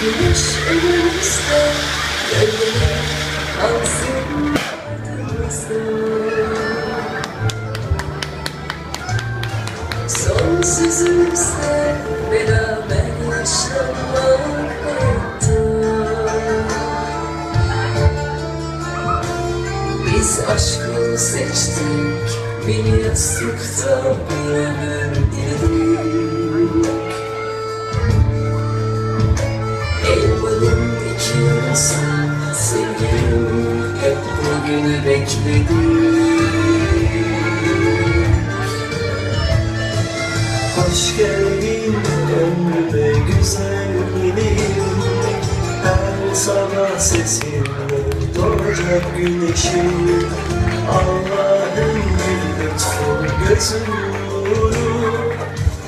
Güneş önümüzde Gölgeler kalsın ardımızda. Son sözümüzde Beraber yaşamak hayatta Biz aşkı seçtik Bir yastıkta bir ömür diledik yarısı Sevgilim hep bugünü bekledim Hoş geldin ömrüme güzelliğim Her sabah sesinle doğacak güneşim Allah'ın bir lütfu gözüm nuru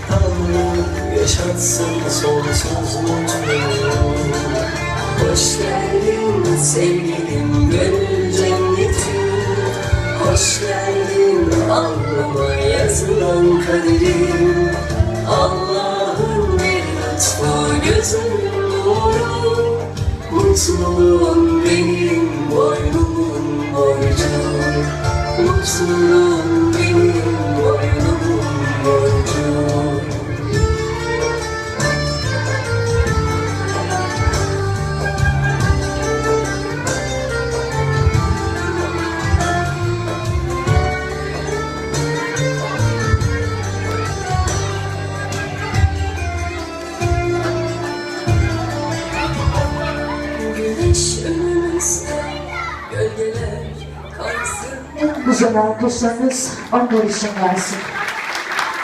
Tanrım yaşatsın sonsuz mutluluğu Hoş geldin sevgilim gönül cennetim Hoş geldin alnıma yazılan kaderim. Allah'ın bir lütfu gözümün nuru. Mutluluğum benim boynumun borcu. Mutluluğum benim Buzonato Santos, Amor Sangassi.